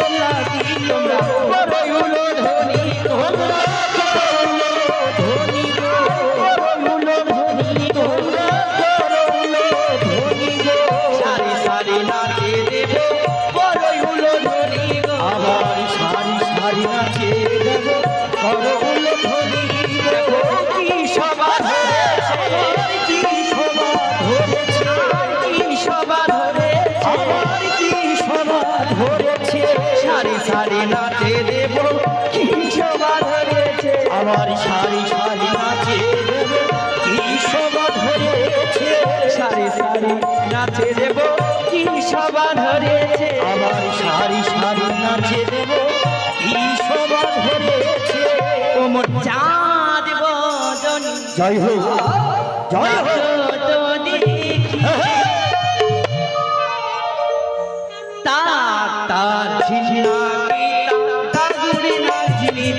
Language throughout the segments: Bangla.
নাচিতে লাগিল তোমরা নাচে দেব কি শোভা ধরেছে? আমার সারি সারি নাচে দেব কি শোভা ধরেছে? সারি সারি নাচে দেব কি সভা ধরেছে? আবার সারি সারি নাচে দেব কি শোভা ধরেছে? ওমর চাঁদ বদন। জয় হোক জয় হোক। যত না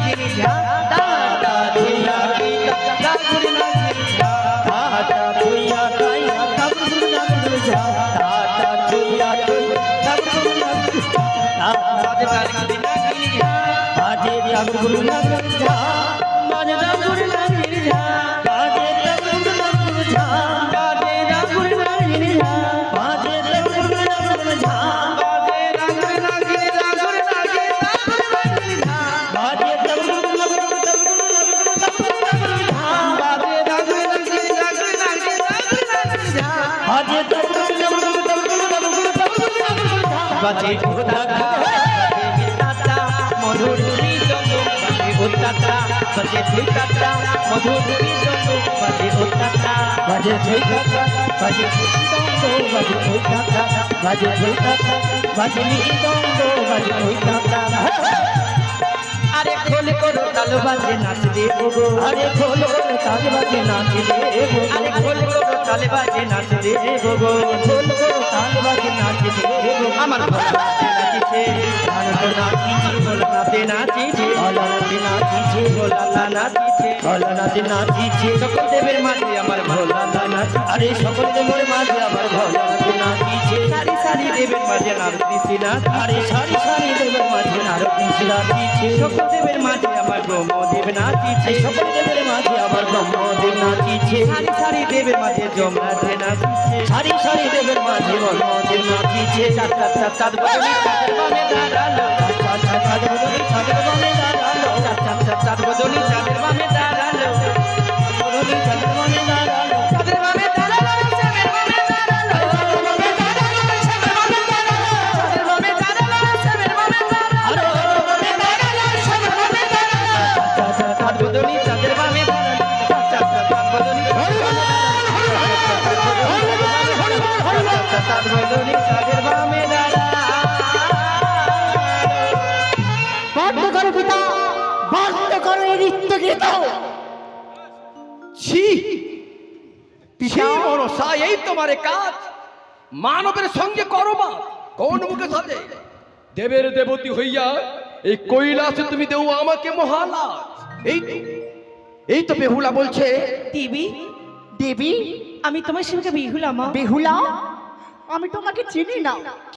ঝিনি ঝা তা তা ঝিনা তা গুড়ি না ঝিনি ঝা বাজে মধুর বাজে উদাতা মধুর বাজে উদাতা বাজে ঝৈকাতা বাজে বাজে ঝৈকাতা বাজে ঝৈকাতা বাজে দঙ্গ বাজে ঝৈকাতা আরে খোল করো তাল বাজে নাচ দেবো আরে খোলো তাল বাজে নাচ দেবো আরে খোল করো তাল বাজে নাচ দেবো খোল করো বাজে নাচ আমার ভালোবাসে নাচিছে ভোলানাথে নাচিছে ভোলানাথে নাচিছে ভোলানা নাচিছে ভোলানাথে আমার ভোলানা নাচিছে আরে সকল দেবর মাঝে আবার ভোলানাথে নাচিছে সারি দেবের মাঝে নাচিছি না আরে সারি সারি দেবর মাঝে সকল দেবের মাঝে আমার ব্রহ্মদেব নাচিছে সকল দেবের মাঝে আবার ব্রহ্মদেব দেবের মাঝে যমরাজে নাচিছে সারি সারি দেবের মাঝে ব্রহ্মদেব নাচিছে চাঁদ চাঁদ চাঁদ বদলি চাঁদের মনসা এই তোমার কাজ। মানবের সঙ্গে করো মা। কোন মুখে সাজে? দেবের দেবতী হইয়া এই কৈলাসে তুমি দেও আমাকে মহালা এই তো এই তো বেহুলা বলছে। দেবী দেবী আমি তোমার সঙ্গে বেহুলা মা। বেহুলা? আমি তোমাকে চিনি না।